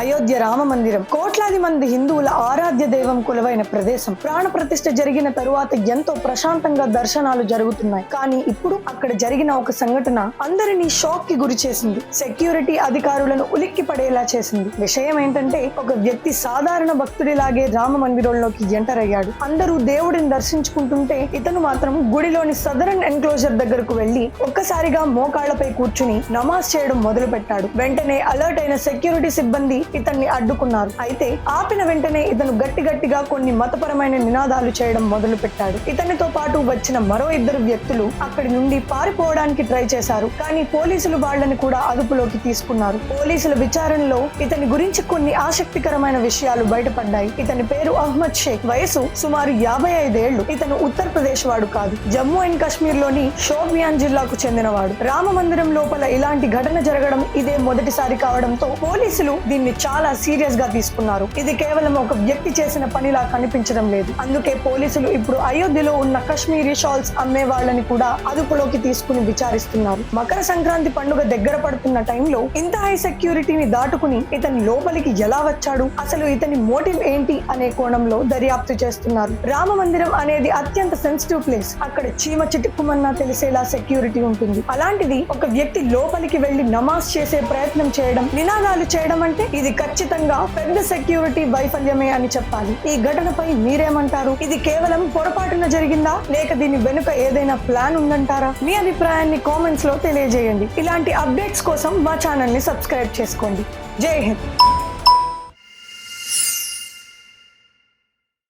అయోధ్య రామ మందిరం. కోట్లాది మంది హిందువుల ఆరాధ్య దైవం కులవైన ప్రదేశం. ప్రాణ ప్రతిష్ఠ జరిగిన తరువాత ఎంతో ప్రశాంతంగా దర్శనాలు జరుగుతున్నాయి. కానీ ఇప్పుడు అక్కడ జరిగిన ఒక సంఘటన అందరినీ షాక్కి గురి చేసింది. సెక్యూరిటీ అధికారులను ఉలిక్కి పడేలా చేసింది. విషయం ఏంటంటే ఒక వ్యక్తి సాధారణ భక్తుడిలాగే రామ మందిరంలోకి ఎంటర్ అయ్యాడు. అందరూ దేవుడిని దర్శించుకుంటుంటే ఇతను మాత్రం గుడిలోని సదరన్ ఎన్క్లోజర్ దగ్గరకు వెళ్ళి ఒక్కసారిగా మోకాళ్ళపై కూర్చుని నమాజ్ చేయడం మొదలు పెట్టాడు వెంటనే అలర్ట్ అయిన సెక్యూరిటీ సిబ్బంది ఇతన్ని అడ్డుకున్నారు. అయితే ఆపిన వెంటనే ఇతను గట్టి గట్టిగా కొన్ని మతపరమైన నినాదాలు చేయడం మొదలు పెట్టాడు ఇతనితో పాటు వచ్చిన మరో ఇద్దరు వ్యక్తులు అక్కడి నుండి పారిపోవడానికి ట్రై చేశారు. కానీ పోలీసులు వాళ్ళని కూడా అదుపులోకి తీసుకున్నారు. పోలీసుల విచారణలో ఇతని గురించి కొన్ని ఆసక్తికరమైన విషయాలు బయటపడ్డాయి. ఇతని పేరు అహ్మద్ షేక్. వయసు సుమారు యాభై ఐదేళ్ళు ఇతను ఉత్తరప్రదేశ్ వాడు కాదు. జమ్మూ అండ్ కాశ్మీర్లోని షోపియాన్ జిల్లాకు చెందినవాడు. రామ మందిరం లోపల ఇలాంటి ఘటన జరగడం ఇదే మొదటిసారి కావడంతో పోలీసులు దీన్ని చాలా సీరియస్గా తీసుకున్నారు. ఇది కేవలం ఒక వ్యక్తి చేసిన పనిలా కనిపించడం లేదు. అందుకే పోలీసులు ఇప్పుడు అయోధ్యలో ఉన్న కశ్మీరీ షాల్స్ అమ్మే వాళ్ళని కూడా అదుపులోకి తీసుకుని విచారిస్తున్నారు. మకర సంక్రాంతి పండుగ దగ్గర పడుతున్న టైంలో ఇంత హై సెక్యూరిటీని దాటుకుని ఇతని లోపలికి ఎలా వచ్చాడు? అసలు ఇతని మోటివ్ ఏంటి అనే కోణంలో దర్యాప్తు చేస్తున్నారు. రామ మందిరం అనేది అత్యంత సెన్సిటివ్ ప్లేస్ అక్కడ చీమ చిటుక్కుమన్నా తెలిసేలా సెక్యూరిటీ ఉంటుంది. అలాంటిది ఒక వ్యక్తి లోపలికి వెళ్ళి నమాజ్ చేసే ప్రయత్నం చేయడం నినాదాలు చేయడం అంటే ఇది ఖచ్చితంగా పెద్ద సెక్యూరిటీ వైఫల్యమే అని చెప్పాలి. ఈ ఘటనపై మీరేమంటారు? ఇది కేవలం పొరపాటున జరిగిందా? లేక దీని వెనుక ఏదైనా ప్లాన్ ఉందంటారా? మీ అభిప్రాయాన్ని కామెంట్స్లో తెలియజేయండి. ఇలాంటి అప్డేట్స్ కోసం మా ఛానల్ని సబ్స్క్రైబ్ చేసుకోండి. జై హింద్.